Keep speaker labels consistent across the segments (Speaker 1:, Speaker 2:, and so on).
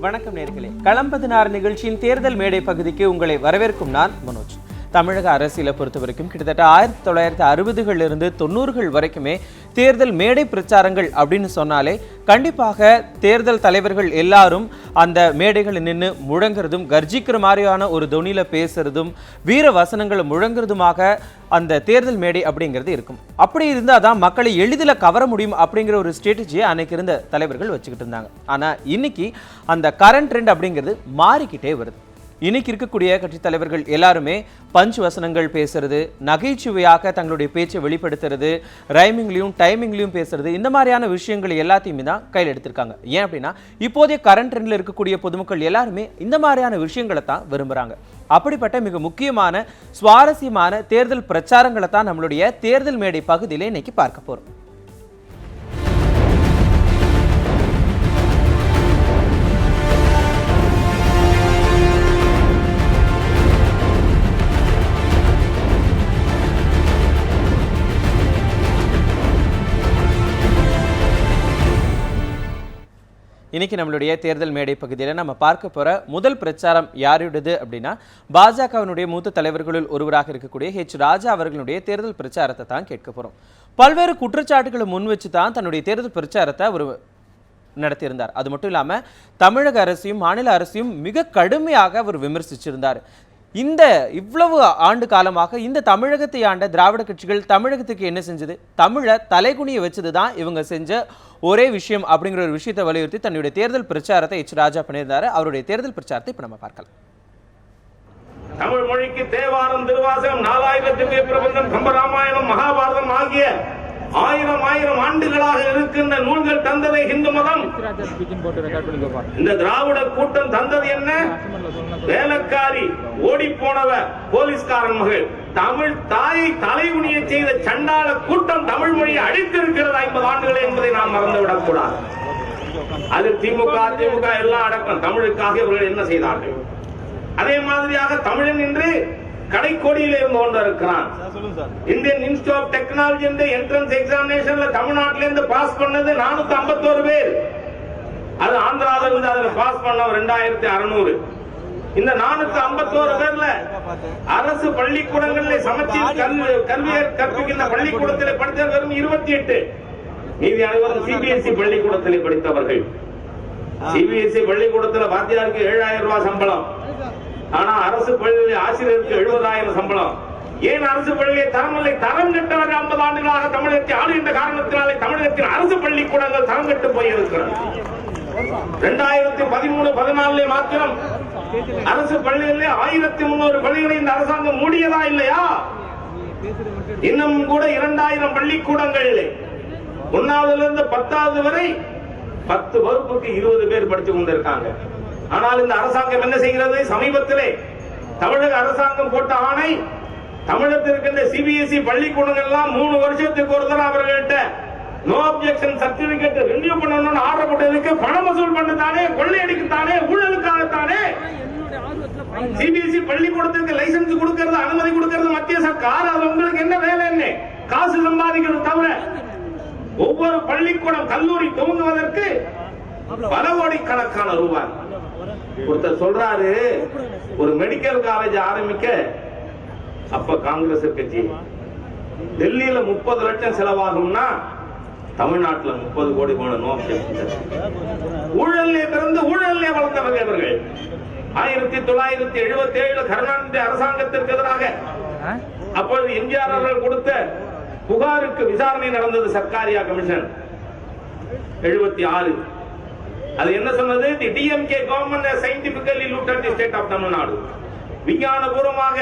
Speaker 1: வணக்கம் நேர்களே. களம்பதினாறு நிகழ்ச்சியின் தேர்தல் மேடை பகுதிக்கு உங்களை வரவேற்கும் நான் மனோஜ். தமிழக அரசியலை பொறுத்த வரைக்கும் கிட்டத்தட்ட ஆயிரத்தி தொள்ளாயிரத்தி அறுபதுகளில் இருந்து தொண்ணூறுகள் வரைக்குமே தேர்தல் மேடை பிரச்சாரங்கள் அப்படின்னு சொன்னாலே கண்டிப்பாக தேர்தல் தலைவர்கள் எல்லாரும் அந்த மேடைகளில் நின்று முழங்குறதும் கர்ஜிக்கிற மாதிரியான ஒரு தொனியில் பேசுறதும் வீர வசனங்களை முழங்குறதுமாக அந்த தேர்தல் மேடை அப்படிங்கிறது இருக்கும். அப்படி இருந்தால் தான் மக்களை எளிதில் கவர முடியும் அப்படிங்கிற ஒரு ஸ்ட்ராட்டஜியை அன்னைக்கு இருந்த தலைவர்கள் வச்சுக்கிட்டு இருந்தாங்க. ஆனால் இன்னைக்கு அந்த கரண்ட் ட்ரெண்ட் அப்படிங்கிறது மாறிக்கிட்டே வருது. இன்னைக்கு இருக்கக்கூடிய கட்சி தலைவர்கள் எல்லாருமே பஞ்ச் வசனங்கள் பேசுறது நகைச்சுவையாக தங்களுடைய பேச்சை வெளிப்படுத்துறது ரைமிங்லையும் டைமிங்லையும் பேசுறது இந்த மாதிரியான விஷயங்கள் எல்லாத்தையுமே தான் கையில் எடுத்திருக்காங்க. ஏன் அப்படின்னா இப்போதைய கரண்ட் ட்ரெண்டில் இருக்கக்கூடிய பொதுமக்கள் எல்லாருமே இந்த மாதிரியான விஷயங்களை தான் விரும்புகிறாங்க அப்படிப்பட்ட மிக முக்கியமான சுவாரஸ்யமான தேர்தல் பிரச்சாரங்களை தான் நம்மளுடைய தேர்தல் மேடை பகுதியிலே இன்னைக்கு பார்க்க போகிறோம் இன்னைக்கு நம்மளுடைய தேர்தல் மேடை பகுதியில் நம்ம பார்க்க போகிற முதல் பிரச்சாரம் யாருடையது அப்படின்னா பாஜகவினுடைய மூத்த தலைவர்களுள் ஒருவராக இருக்கக்கூடிய ஹெச் ராஜா அவர்களுடைய தேர்தல் பிரச்சாரத்தை தான் கேட்க போகிறோம் பல்வேறு குற்றச்சாட்டுகளை முன் வச்சு தான் தன்னுடைய தேர்தல் பிரச்சாரத்தை ஒரு நடத்தியிருந்தார். அது மட்டும் இல்லாமல் தமிழக அரசையும் மாநில அரசையும் மிக கடுமையாக அவர் விமர்சிச்சிருந்தார். இந்த இவ்வளவு ஆண்டு காலமாக இந்த தமிழகத்தை ஆண்ட திராவிட கட்சிகள் தமிழகத்துக்கு என்ன செஞ்சது? தமிழை தலைகுனிய வச்சது தான் இவங்க செஞ்ச ஒரே விஷயம் அப்படிங்கிற ஒரு விஷயத்தை வலியுறுத்தி தன்னுடைய தேர்தல் பிரச்சாரத்தை எச் ராஜா பண்ணியிருந்தாரு. அவருடைய தேர்தல் பிரச்சாரத்தை இப்ப நம்ம பார்க்கலாம்.
Speaker 2: தமிழ் மொழிக்கு தேவாரம் திருவாசகம் நாலாயிரத்துக்கு பிரபந்தம் கம்பராமாயணம் மகாபாரதம் ஆகிய ஆயிரம் ஆயிரம் ஆண்டுகளாக இருக்கின்ற நூல்கள் தந்ததை இந்து மதம். இந்த திராவிட கூட்டம் தந்தது என்ன? வேலைக்காரி ஓடி போனவ போலீஸ்காரன் மகள். தமிழ் தாயை தலைகுனிய செய்த சண்டாள கூட்டம் தமிழ் மொழியை அழித்திருக்கிறது ஐம்பது ஆண்டுகள் என்பதை நாம் மறந்துவிடக் கூடாது அது திமுக அதிமுக எல்லாம் அடக்கம். தமிழுக்காக இவர்கள் என்ன செய்தார்கள்? அதே மாதிரியாக தமிழன் என்று கடைக்கோடியில் இருந்து கொண்டிருக்கிறான் இந்தியன் இன்ஸ்டியூட் ஆஃப் டெக்னாலஜி இந்த என்ட்ரன்ஸ் எக்ஸாமினேஷன்ல தமிழ்நாட்டில இருந்து பாஸ் பண்ணது நானூத்தி ஐம்பத்தோரு பேர். அது ஆந்திரால இருந்து அதுல பாஸ் பண்ண ரெண்டாயிரத்தி அறுநூறு. இந்த நானூத்தி ஐம்பத்தோரு பேர்ல அரசு பள்ளிக்கூடங்களில் சமச்சீர் கல்வி கல்வியை கற்பிக்கின்ற பள்ளிக்கூடத்தில் படித்த வெறும் இருபத்தி எட்டு மீதி அனைவரும் சிபிஎஸ்இ பள்ளிக்கூடத்தில் படித்தவர்கள். சிபிஎஸ்இ பள்ளிக்கூடத்தில் வாத்தியாருக்கு ஏழாயிரம் ரூபாய் சம்பளம். ஆனா அரசு பள்ளி ஆசிரியருக்கு எழுபதாயிரம் சம்பளம். ஏன் அரசு பள்ளியை தரமில்லை தரம் கெட்டவர் ஐம்பது ஆண்டுகளாக தமிழகத்தை ஆளுகின்ற காரணத்தினாலே தமிழகத்தின் அரசு பள்ளிக்கூடங்கள் தரம் கெட்டு போயிருக்கிறது. இரண்டாயிரத்தி பதிமூணு பதினாலுல மாத்திரம் அரசு பள்ளிகளிலே ஆயிரத்தி முன்னூறு பள்ளிகளை இந்த அரசாங்கம் மூடியதா இல்லையா? இன்னும் கூட இரண்டாயிரம் பள்ளிக்கூடங்கள் ஒன்னாவதுல இருந்து பத்தாவது வரை பத்து வகுப்புக்கு இருபது பேர் படித்துக் கொண்டிருக்காங்க. ஆனால் இந்த அரசாங்கம் என்ன செய்கிறது? சமீபத்திலே தமிழக அரசாங்கம் போட்ட ஆணை தமிழகத்தில் இருக்கின்ற சிபிஎஸ்இ பள்ளிக்கூடங்கள் எல்லாம் மூணு வருஷத்துக்கு ஒரு தடவை அவர்கள்ட்ட நோ அப்ஜெக்ஷன் சர்டிபிகேட் ரினியூ பண்ணணும்னு ஆர்டர் போட்டதுக்கு பணம் வசூல் பண்ணத்தானே கொள்ளையடிக்கத்தானே ஊழலுக்காகத்தானே? சிபிஎஸ்இ பள்ளிக்கூடத்துக்கு லைசன்ஸ் கொடுக்கறது அனுமதி கொடுக்கறது மத்திய சர்க்கார் அது உங்களுக்கு என்ன வேலை என்ன? காசு சம்பாதிக்கிறது தவிர ஒவ்வொரு பள்ளிக்கூடம் கல்லூரி துவங்குவதற்கு பல கோடிக்கணக்கான ரூபாய். ஒருத்தர் சொல்றாரு ஒரு மெடிக்கல் காலேஜ் ஆரம்பிக்க அப்ப காங்கிரஸ் கட்சி. டெல்லியில முப்பது லட்சம் செலவாகும்னா தமிழ்நாட்டுல முப்பது கோடி போன நோக்கி ஊழலே பிறந்து ஊழலே வளர்ந்தவர்கள் இவர்கள். ஆயிரத்தி தொள்ளாயிரத்தி எழுபத்தி ஏழு கருணாநிதி அரசாங்கத்திற்கு எதிராக அப்பொழுது எம்ஜிஆர் அவர்கள் கொடுத்த புகாருக்கு விசாரணை நடந்தது சர்க்காரியா கமிஷன். எழுபத்தி ஆறு. அது என்ன சொன்னது? The DMK government scientifically looted the state of Tamil Nadu விஞ்ஞானபூர்வமாக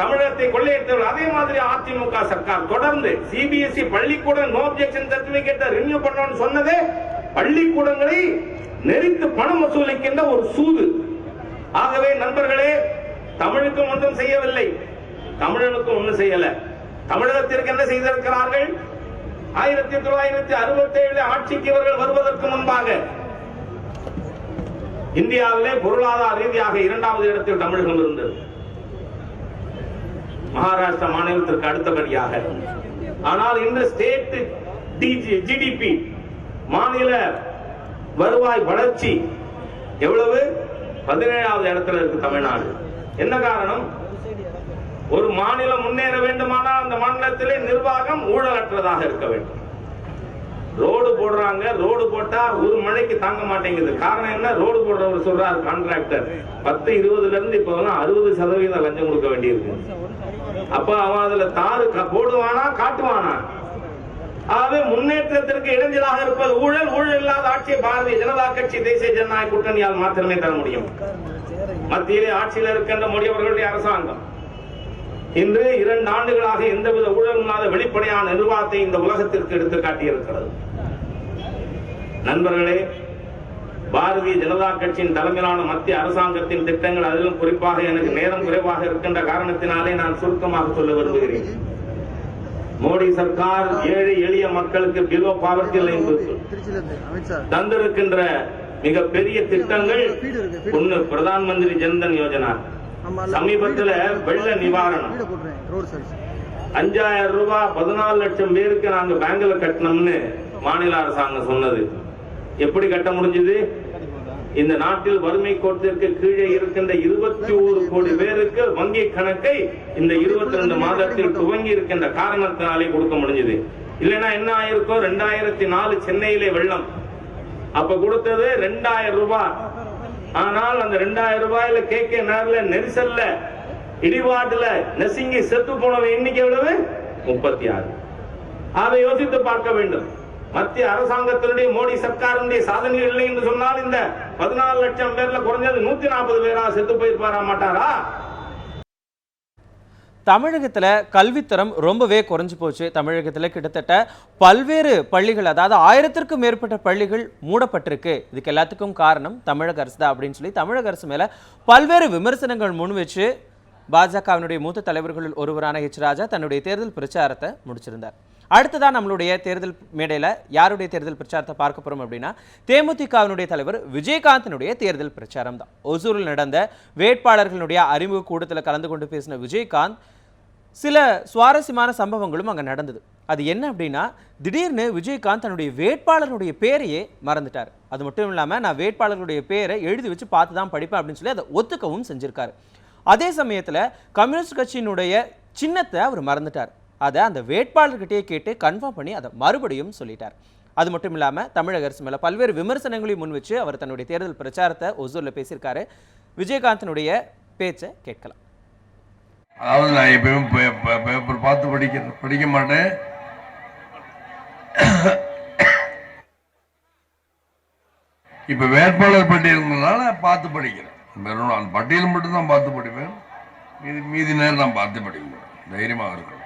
Speaker 2: தமிழகத்தை கொள்ளையடித்தவர்கள் அதே மாதிரி அதிமுக சர்க்கார் தொடர்ந்து சிபிஎஸ்இ பள்ளிக்கூடம் நோ அப்ஜெக்ஷன் சர்டிபிகேட் ரினியூ பண்ணணும்னு சொன்னதே பள்ளிக்கூடங்களை நெறித்து பணம் வசூலிக்கின்ற ஒரு சூது. ஆகவே நண்பர்களே தமிழுக்கும் ஒன்றும் செய்யவில்லை. தமிழனுக்கும் ஒன்றும் செய்யல. தமிழகத்திற்கு என்ன செய்திருக்கிறார்கள்? ஆயிரத்தி தொள்ளாயிரத்தி அறுபத்தி ஏழு ஆட்சிக்கு இவர்கள் வருவதற்கு முன்பாக இந்தியாவிலே பொருளாதார ரீதியாக இரண்டாவது இடத்தில் தமிழகம் இருந்தது. மகாராஷ்டிரா மாநிலத்திற்கு அடுத்தபடியாக. ஆனால் இன்று ஸ்டேட் ஜிடிபி மாநில வருவாய் வளர்ச்சி எவ்வளவு? பதினேழாவது இடத்துல இருக்கு தமிழ்நாடு. என்ன காரணம்? ஒரு மாநிலம் முன்னேற வேண்டுமானால் அந்த மாநிலத்திலே நிர்வாகம் ஊழலற்றதாக இருக்க வேண்டும். ரோடு போடுறாங்க ரோடு போட்டா ஒரு மழைக்கு தாங்க மாட்டேங்குது. காரணம் என்ன? ரோடு போடுறவர் சொல்றாரு கான்ட்ராக்டர் பத்து இருபதுல இருந்து இப்ப அறுபது சதவீதம் லஞ்சம் கொடுக்க வேண்டியிருக்கு. அப்ப அவன் அதுல தாறு போடுவானா காட்டுவானா? ஆகவே முன்னேற்றத்திற்கு இடைஞ்சலாக இருப்பது ஊழல் ஊழல் இல்லாத ஆட்சியை பாரதிய ஜனதா கட்சி தேசிய ஜனநாயக கூட்டணியால் மாத்திரமே தர முடியும். மத்தியிலே ஆட்சியில் இருக்கின்ற மோடி அவர்களுடைய அரசாங்கம். இன்று இரண்டு ஆண்டுகளாக எந்தவித ஊழல் வெளிப்படையான நிர்வாகத்தை இந்த உலகத்திற்கு எடுத்து காட்டியிருக்கிறது நண்பர்களே பாரதிய ஜனதா கட்சியின் தலைமையிலான மத்திய அரசாங்கத்தின் திட்டங்கள் அதிலும் குறிப்பாக எனக்கு நேரம் குறைவாக இருக்கின்ற காரணத்தினாலே நான் சுருக்கமாக சொல்ல விரும்புகிறேன். மோடி சர்க்கார் ஏழை எளிய மக்களுக்கு பிலோ பாவர்ட்டி லைன் தந்திருக்கின்ற மிக பெரிய திட்டங்கள் ஒன்னு பிரதான் மந்திரி ஜன்தன் யோஜனா. சமீபத்துல வெள்ள நிவாரணம். அஞ்சாயிரம் ரூபாய் பதினாலு லட்சம் பேருக்கு நாங்க பேங்க்ல கட்டணும்னு மாநில அரசாங்கம் சொன்னது. எப்படி கட்ட முடிஞ்சது? இந்த நாட்டில் வறுமை கோட்டிற்கு கீழே இருக்கின்ற இருபத்தி ஒரு கோடி பேருக்கு வங்கி கணக்கை இந்த இருபத்தி ரெண்டு மாதத்தில் துவங்கி இருக்கின்ற காரணத்தினாலே கொடுக்க முடிஞ்சது. இல்லைன்னா என்ன ஆயிருக்கும்? ரெண்டாயிரத்தி நாலு சென்னையிலே வெள்ளம். அப்ப கொடுத்தது ரெண்டாயிரம் ரூபாய். ஆனால் அந்த ரெண்டாயிரம் ரூபாயில கேட்க நேரில் நெரிசல்ல இடிபாட்டுல நெசுங்கி செத்து போனவன் எண்ணிக்கை எவ்வளவு? முப்பத்தி ஆறு. அதை யோசித்து பார்க்க வேண்டும். மத்திய அரசாங்கத்தினுடைய மோடி சர்க்காருடைய சாதனைகள் இல்லை என்று சொன்னால் இந்த பதினாலு லட்சம் பேர்ல குறைஞ்சது நூத்தி நாற்பது பேரா செத்து போயிருப்பாரா மாட்டாரா?
Speaker 1: தமிழகத்துல கல்வித்தரம் ரொம்பவே குறைஞ்சு போச்சு. தமிழகத்துல கிட்டத்தட்ட பல்வேறு பள்ளிகள் அதாவது ஆயிரத்திற்கும் மேற்பட்ட பள்ளிகள் மூடப்பட்டிருக்கு. இதுக்கு எல்லாத்துக்கும் காரணம் தமிழக அரசு தான் அப்படின்னு சொல்லி தமிழக அரசு மேல பல்வேறு விமர்சனங்கள் முன் வச்சு பாஜகவினுடைய மூத்த தலைவர்களில் ஒருவரான ஹெச் ராஜா தன்னுடைய தேர்தல் பிரச்சாரத்தை முடிச்சிருந்தார். அடுத்ததான் நம்மளுடைய தேர்தல் மேடையில் யாருடைய தேர்தல் பிரச்சாரத்தை பார்க்க போகிறோம் அப்படின்னா தேமுதிகவினுடைய தலைவர் விஜயகாந்தினுடைய தேர்தல் பிரச்சாரம் தான். ஒசூரில் நடந்த வேட்பாளர்களுடைய அறிமுக கூட்டத்தில் கலந்து கொண்டு பேசின விஜயகாந்த் சில சுவாரஸ்யமான சம்பவங்களும் அங்கே நடந்தது. அது என்ன அப்படின்னா திடீர்னு விஜயகாந்த் தன்னுடைய வேட்பாளருடைய பேரையே மறந்துட்டார். அது மட்டும் இல்லாமல் நான் வேட்பாளர்களுடைய பேரை எழுதி வச்சு பார்த்து தான் படிப்பேன் அப்படின்னு சொல்லி அதை ஒத்துக்கவும் செஞ்சுருக்காரு. அதே சமயத்தில் கம்யூனிஸ்ட் கட்சியினுடைய சின்னத்தை அவர் மறந்துட்டார். அதை அந்த வேட்பாளர்கிட்டயே கேட்டு கன்ஃபார்ம் பண்ணி அதை மறுபடியும் சொல்லிட்டார். அது மட்டும் இல்லாமல் தமிழக அரசு மேலே பல்வேறு விமர்சனங்களையும் முன் வச்சு அவர் தன்னுடைய தேர்தல் பிரச்சாரத்தை ஒசூரில் பேசியிருக்காரு. விஜயகாந்தினுடைய பேச்சை கேட்கலாம்.
Speaker 3: அதாவது நான் எப்பயும் பேப்பர் பார்த்து படிக்க படிக்க மாட்டேன். இப்போ வேட்பாளர் பட்டியல்னால பார்த்து படிக்கிறேன். வெறும் நான் பட்டியல் மட்டும்தான் பார்த்து படிப்பேன் மீதி மீதி நேரம் நான் பார்த்து படிக்க மாட்டேன் இருக்கணும்.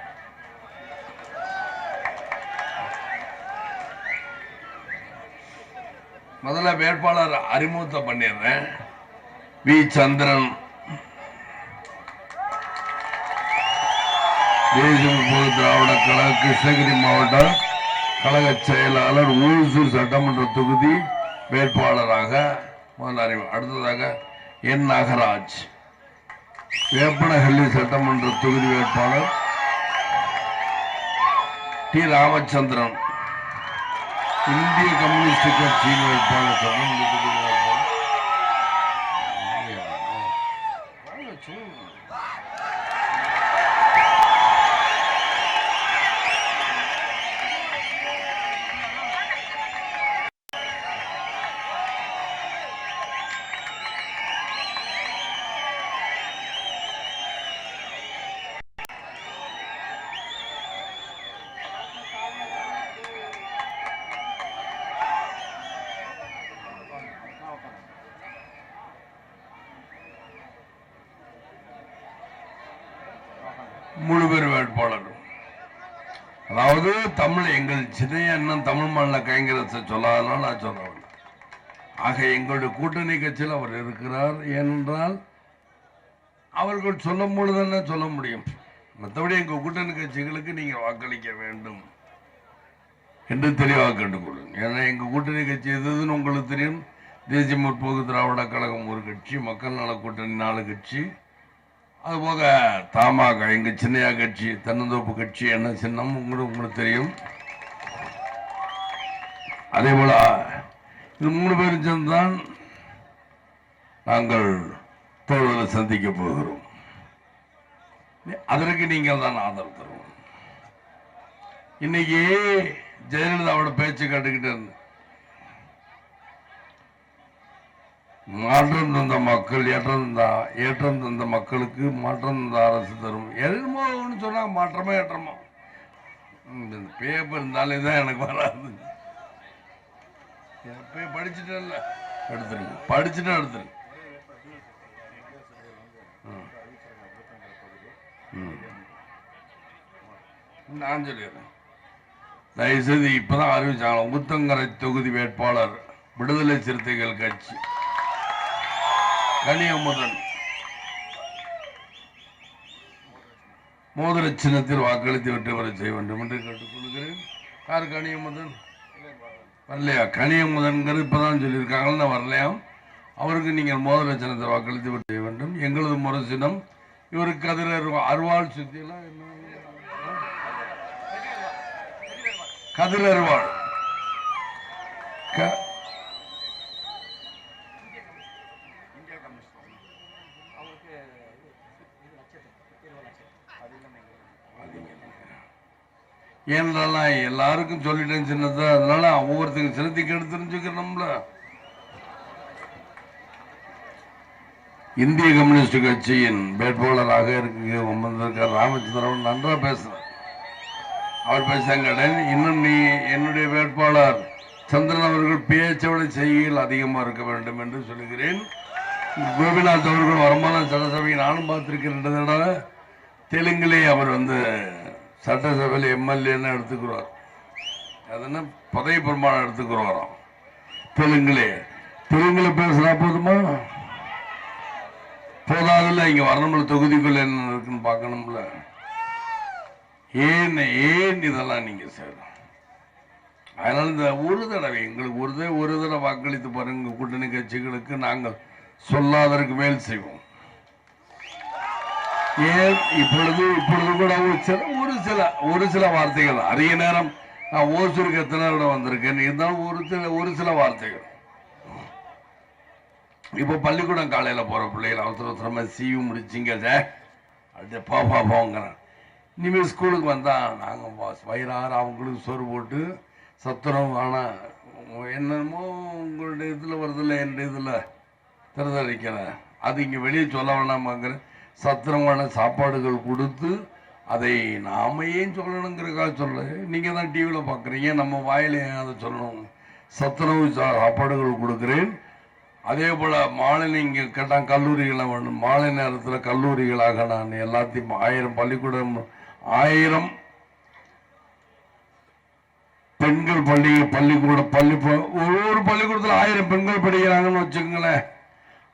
Speaker 3: முதல்ல வேட்பாளர் அறிமுகத்தை பண்ணிடுறேன். வி. சந்திரன். தேசிய திராவிட கழக கிருஷ்ணகிரி மாவட்ட கழக செயலாளர் ஊசூர் சட்டமன்ற தொகுதி வேட்பாளராக முதல் அறிவு அடுத்ததாக என் நாகராஜ். வேப்பனஹள்ளி சட்டமன்ற தொகுதி வேட்பாளர் டி. ராமச்சந்திரன். இந்திய கம்யூனிஸ்ட் கட்சியின் வேட்பாளர் சட்டமன்ற தொகுதி அதாவது தமிழ் எங்கள் சின்னைய அண்ணன் தமிழ் மாநில காங்கிரஸை சொல்லாதனால நான் சொல்ல ஆக எங்களுடைய கூட்டணி கட்சியில் அவர் இருக்கிறார் ஏனென்றால் அவர்கள் சொல்லும் பொழுதுதானே சொல்ல முடியும்? மற்றபடி எங்கள் கூட்டணி கட்சிகளுக்கு நீங்கள் வாக்களிக்க வேண்டும் என்று தெளிவாக கேட்டுக்கொள்ளுங்க ஏன்னா எங்கள் கூட்டணி கட்சி எதுன்னு உங்களுக்கு தெரியும். தேசிய முற்போக்கு திராவிட கழகம் ஒரு கட்சி மக்கள் நல கூட்டணி நாலு கட்சி. அதுபோக தமாக எங்கள் சின்னையா கட்சி தென்னந்தோப்பு கட்சி என்ன சின்னம் உங்களுக்கு உங்களுக்கு தெரியும். அதே போல இது மூணு பேரும் சேர்ந்துதான் நாங்கள் தேர்தலை சந்திக்க போகிறோம். அதற்கு நீங்கள் தான் ஆதரவு தருவோம். இன்னைக்கு ஜெயலலிதாவோட பேச்சு கேட்டுக்கிட்டு இருந்தேன். மாற்றம் தந்த மக்கள் ஏற்றம் தந்தா ஏற்றம் தந்த மக்களுக்கு மாற்றம் தந்த அரசு தரும். என்னமோ ஒன்று சொன்னாங்க மாற்றமா ஏற்றமா? இந்த பேப்பர் இருந்தாலே தான் எனக்கு வராது. எப்பயும் படிச்சுட்டேன்ல. எடுத்துருங்க படிச்சுட்டு எடுத்துருங்க நான் சொல்லிடுறேன். தயவுசெய்து இப்பதான் அறிவிச்சாங்களா ஊத்தங்கரை தொகுதி வேட்பாளர் விடுதலை சிறுத்தைகள் கட்சி. கனியமுதன் மோதிர சின்னத்தில் வாக்களித்து வெற்றி பெற செய்ய வேண்டும் என்று கேட்டுக்கொள்கிறேன் யார் கனியமுதன் வரலையா? கனியமுதன்கிறது இப்பதான் சொல்லியிருக்காங்கன்னு வரலையாம் அவருக்கு நீங்கள் மோதிர சின்னத்தில் வாக்களித்து விட்டு செய்ய வேண்டும். எங்களது முரசினம் இவருக்கு கதிர் அருவாள் சுத்தியெல்லாம் என்ன? கதிர் அருவாள். ஏன்னா எல்லாருக்கும் சொல்லிட்டேன் சின்னதா அதனால ஒவ்வொருத்தருக்கு சின்னத்துக்கு எடுத்து நம்மள. இந்திய கம்யூனிஸ்ட் கட்சியின் வேட்பாளராக இருக்க வந்திருக்கார் ராமச்சந்திரன் நன்றாக பேசுகிறேன் அவர் பேசாங்க இன்னும் நீ என்னுடைய வேட்பாளர் சந்திரன் அவர்கள் பேச்சை விட செய்கையில் அதிகமாக இருக்க வேண்டும் என்று சொல்லுகிறேன். கோபிநாத் அவர்கள் வருமான சட்டசபையை நானும் பார்த்திருக்கிறேன். தெலுங்கிலே அவர் வந்து சட்டசபையில் எம்எல்ஏன்னு எடுத்துக்கிறார் அதுன்னா பதவி பிரமாணம் எடுத்துக்கிறோம் தெலுங்குலே. தெலுங்குல பேசுனா போதுமா? போதாதுல இங்க வரணும்ல தொகுதிக்குள்ள என்ன இருக்குன்னு பார்க்கணும்ல. ஏன் ஏன் இதெல்லாம் நீங்க சார்? அதனால இந்த ஒரு தடவை எங்களுக்கு ஒரு தடவை ஒரு தடவை வாக்களித்து பாருங்க கூட்டணி கட்சிகளுக்கு நாங்கள் சொல்லாதற்கு மேல் செய்வோம். ஏன் இப்பொழுது இப்பொழுது கூட ஒரு சில ஒரு சில ஒரு சில வார்த்தைகள். அதிக நேரம் நான் ஓசூருக்கு எத்தனை விட வந்திருக்கேன் இருந்தாலும் ஒரு சில ஒரு சில வார்த்தைகள். இப்போ பள்ளிக்கூடம் காலையில் போகிற பிள்ளைகள் அவசர அவசரமாக சீவு முடிச்சிங்க சார் அப்படியே பா பா போங்கிறேன். இனிமேல் ஸ்கூலுக்கு வந்தால் நாங்கள் வயிறாறு அவங்களுக்கு சோறு போட்டு சத்துரம் ஆனால் என்னமோ உங்களுடைய இதில் வருதுல்ல என் இதுல. திறந்தளிக்கிறேன் அது இங்கே வெளியே சொல்ல வேணாமாங்கிறேன். சத்திரமான சாப்பாடுகள் கொடுத்து அதை நாம ஏன் சொல்லணுங்கிறக்காக சொல்ல நீங்க தான் டிவியில பாக்குறீங்க நம்ம வாயில ஏன் அதை சொல்லணும்? சத்துணவு சா- சாப்பாடுகள் கொடுக்கிறேன். அதே போல மாலை நீங்கள் கேட்டால் கல்லூரிகளை வேணும் மாலை நேரத்தில் கல்லூரிகளாக நான் எல்லாத்தையும் ஆயிரம் பள்ளிக்கூடம் ஆயிரம் பெண்கள் பள்ளி பள்ளிக்கூட பள்ளி ப- ஒவ்வொரு பள்ளிக்கூடத்தில் ஆயிரம் பெண்கள் படிக்கிறாங்கன்னு வச்சுக்கோங்களேன்.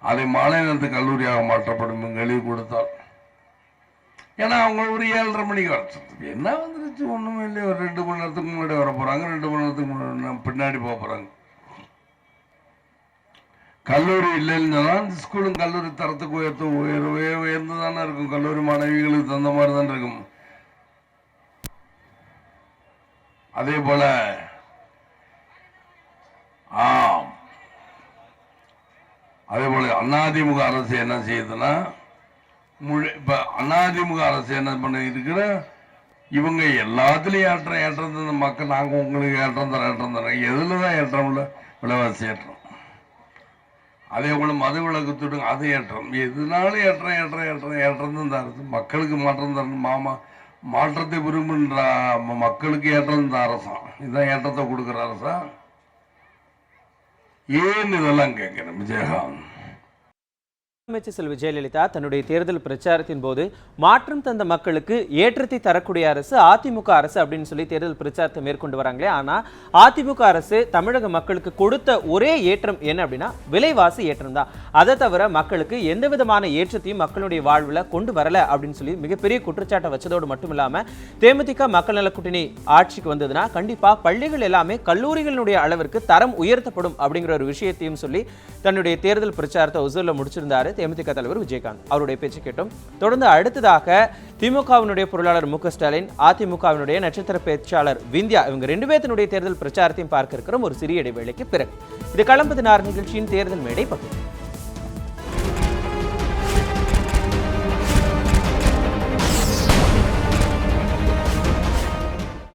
Speaker 3: அதை மாலை நேரத்து கல்லூரியாக மாற்றப்படும் எழுதி கொடுத்தால் ஏன்னா அவங்க ஒரு ஏழரை மணிக்கு வர என்ன வந்துருச்சு? ஒண்ணுமே இல்லை. ஒரு ரெண்டு மணி நேரத்துக்கு முன்னாடி வர போறாங்க. ரெண்டு மணி நேரத்துக்கு முன்னாடி பின்னாடி போக போறாங்க. கல்லூரி இல்லைன்னு ஸ்கூலும் கல்லூரி தரத்துக்கு உயர்த்து உயர்வே உயர்ந்து தானே இருக்கும். கல்லூரி மாணவிகளுக்கு தகுந்த மாதிரி தான் இருக்கும். அதே போல ஆ அதே போல் அதிமுக அரசு என்ன செய்யுதுன்னா முழு இப்போ அதிமுக அரசு என்ன பண்ண இருக்கிற இவங்க எல்லாத்துலேயும் ஏற்றம் ஏற்றம் தந்த மக்கள் நாங்கள் உங்களுக்கு ஏற்றம் தரோம் ஏற்றம் தரோம் எதில் தான் ஏற்றம் இல்லை விலைவாசி ஏற்றம். அதே போல் மது விளக்கு அது ஏற்றம். எதுனாலும் ஏற்றம் ஏற்றம் ஏற்றம் ஏற்றம் தான் அரசு மக்களுக்கு மாற்றம் தரணும். மாமா மாற்றத்தை விரும்புகின்ற ம- மக்களுக்கு ஏற்றம் இந்த அரசாம். இதுதான் ஏற்றத்தை கொடுக்குற அரசா? ஏன் இதெல்லாம் கேட்கிறேன் விஜயகாந்த்.
Speaker 1: அமைச்சர் செல்வி ஜெயலலிதா தன்னுடைய தேர்தல் பிரச்சாரத்தின் போது மாற்றம் தந்த மக்களுக்கு ஏற்றத்தை தரக்கூடிய அரசு அதிமுக அரசு அப்படின்னு சொல்லி தேர்தல் பிரச்சாரத்தை மேற்கொண்டு வராங்களே. ஆனா அதிமுக அரசு தமிழக மக்களுக்கு கொடுத்த ஒரே ஏற்றம் என்ன அப்படின்னா விலைவாசி ஏற்றம் தான். அதை தவிர மக்களுக்கு எந்த விதமான ஏற்றத்தையும் மக்களுடைய வாழ்வில் கொண்டு வரல அப்படின்னு சொல்லி மிகப்பெரிய குற்றச்சாட்டை வச்சதோடு மட்டும் இல்லாம தேமுதிக மக்கள் நல கூட்டணி ஆட்சிக்கு வந்ததுன்னா கண்டிப்பா பள்ளிகள் எல்லாமே கல்லூரிகளுடைய அளவிற்கு தரம் உயர்த்தப்படும் அப்படிங்கிற ஒரு விஷயத்தையும் சொல்லி தன்னுடைய தேர்தல் பிரச்சாரத்தை ஒசூரில் முடிச்சிருந்தாரு. தேமுதிக தலைவர் விஜயகாந்த். அவருடைய பேச்சு கேட்டோம். தொடர்ந்து அடுத்ததாக திமுகவினுடைய பொருளாளர் மு ஸ்டாலின் அதிமுகவினுடைய நட்சத்திர பேச்சாளர் விந்தியா இவங்க ரெண்டு பேர்த்தினுடைய தேர்தல் பிரச்சாரத்தையும் பார்க்க இருக்கிறோம். ஒரு சிறிய இடைவேளைக்கு பிறகு. இது களம்பதினார் நிகழ்ச்சியின் தேர்தல் மேடை பகுதி.